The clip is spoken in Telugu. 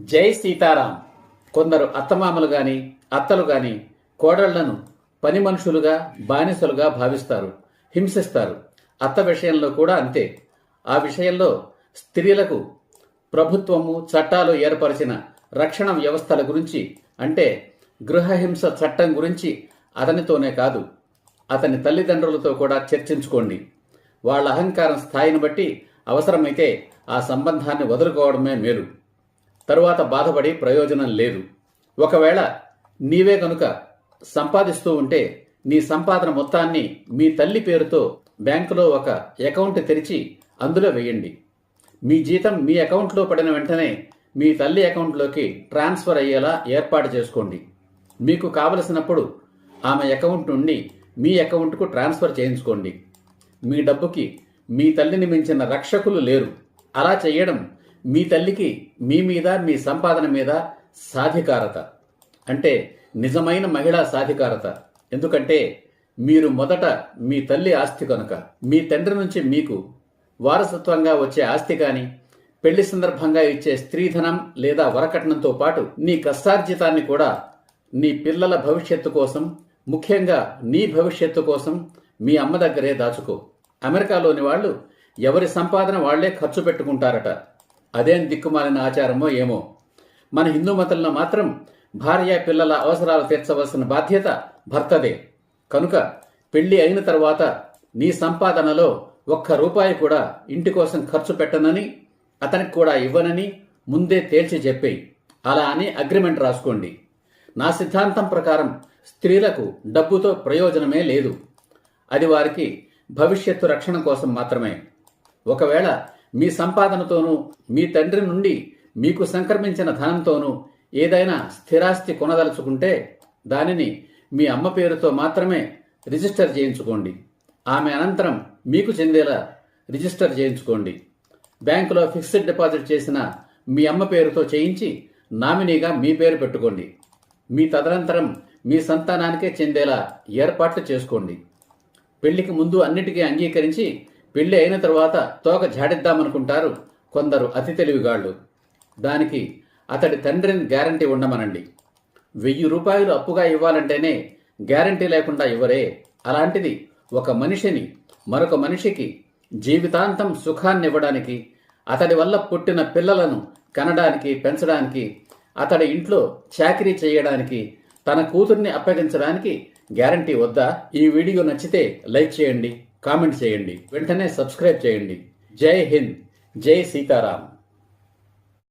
జై సీతారాం. కొందరు అత్తమామలు గాని అత్తలు గాని కోడళ్ళను పని మనుషులుగా బానిసలుగా భావిస్తారు హింసిస్తారు. అత్త విషయంలో కూడా అంతే. ఆ విషయంలో స్త్రీలకు ప్రభుత్వము చట్టాలు ఏర్పరిచిన రక్షణ వ్యవస్థల గురించి అంటే గృహహింస చట్టం గురించి అతనితోనే కాదు. అతని తల్లిదండ్రులతో కూడా చర్చించుకోండి. వాళ్ళ అహంకారం స్థాయిని బట్టి అవసరమైతే ఆ సంబంధాన్ని వదులుకోవడమే మేలు. తరువాత బాధపడి ప్రయోజనం లేదు. ఒకవేళ నీవే కనుక సంపాదిస్తూ ఉంటే నీ సంపాదన మొత్తాన్ని మీ తల్లి పేరుతో బ్యాంకులో ఒక అకౌంట్ తెరిచి అందులో వేయండి. మీ జీతం మీ అకౌంట్లో పడిన వెంటనే మీ తల్లి అకౌంట్లోకి ట్రాన్స్ఫర్ అయ్యేలా ఏర్పాటు చేసుకోండి. మీకు కావలసినప్పుడు ఆమె అకౌంట్ నుండి మీ అకౌంట్కు ట్రాన్స్ఫర్ చేయించుకోండి. మీ డబ్బుకి మీ తల్లిని మించిన రక్షకులు లేరు. అలా చేయడం మీ తల్లికి మీ మీద మీ సంపాదన మీద సాధికారత. అంటే నిజమైన మహిళా సాధికారత. ఎందుకంటే మీరు మొదట మీ తల్లి ఆస్తి కనుక మీ తండ్రి నుంచి మీకు వారసత్వంగా వచ్చే ఆస్తి కానీ పెళ్ళి సందర్భంగా ఇచ్చే స్త్రీధనం లేదా వరకట్నంతో పాటు నీ కష్టార్జితాన్ని కూడా నీ పిల్లల భవిష్యత్తు కోసం ముఖ్యంగా నీ భవిష్యత్తు కోసం మీ అమ్మ దగ్గరే దాచుకో. అమెరికాలోని వాళ్ళు ఎవరి సంపాదన వాళ్ళే ఖర్చు పెట్టుకుంటారట. అదేం దిక్కుమాలిన ఆచారమో ఏమో. మన హిందూ మతంలో మాత్రం భార్య పిల్లల అవసరాలు తీర్చవలసిన బాధ్యత భర్తదే. కనుక పెళ్ళి అయిన తర్వాత నీ సంపాదనలో ఒక్క రూపాయి కూడా ఇంటి కోసం ఖర్చు పెట్టనని అతనికి కూడా ఇవ్వనని ముందే తేల్చి చెప్పేయి. అలా అని అగ్రిమెంట్ రాసుకోండి. నా సిద్ధాంతం ప్రకారం స్త్రీలకు డబ్బుతో ప్రయోజనమే లేదు. అది వారికి భవిష్యత్తు రక్షణ కోసం మాత్రమే. ఒకవేళ మీ సంపాదనతోనూ మీ తండ్రి నుండి మీకు సంక్రమించిన ధనంతోనూ ఏదైనా స్థిరాస్తి కొనదలుచుకుంటే దానిని మీ అమ్మ పేరుతో మాత్రమే రిజిస్టర్ చేయించుకోండి. ఆమె అనంతరం మీకు చెందేలా రిజిస్టర్ చేయించుకోండి. బ్యాంకులో ఫిక్స్డ్ డిపాజిట్ చేసిన మీ అమ్మ పేరుతో చేయించి నామినీగా మీ పేరు పెట్టుకోండి. మీ తదనంతరం మీ సంతానానికే చెందేలా ఏర్పాట్లు చేసుకోండి. పెళ్ళికి ముందు అన్నిటికీ అంగీకరించి పెళ్ళి అయిన తర్వాత తోక జాడిద్దామనుకుంటారు కొందరు అతి తెలివిగాళ్ళు. దానికి అతడి తండ్రిని గ్యారంటీ ఉండమనండి. వెయ్యి రూపాయలు అప్పుగా ఇవ్వాలంటేనే గ్యారంటీ లేకుండా ఇవ్వరే. అలాంటిది ఒక మనిషిని మరొక మనిషికి జీవితాంతం సుఖాన్ని ఇవ్వడానికి అతడి వల్ల పుట్టిన పిల్లలను కనడానికి పెంచడానికి అతడి ఇంట్లో చాకరీ చేయడానికి తన కూతుర్ని అప్పగించడానికి గ్యారంటీ వద్దా? ఈ వీడియో నచ్చితే లైక్ చేయండి. కామెంట్ చేయండి. వెంటనే సబ్స్క్రైబ్ చేయండి. జై హింద్. జై సీతారాం.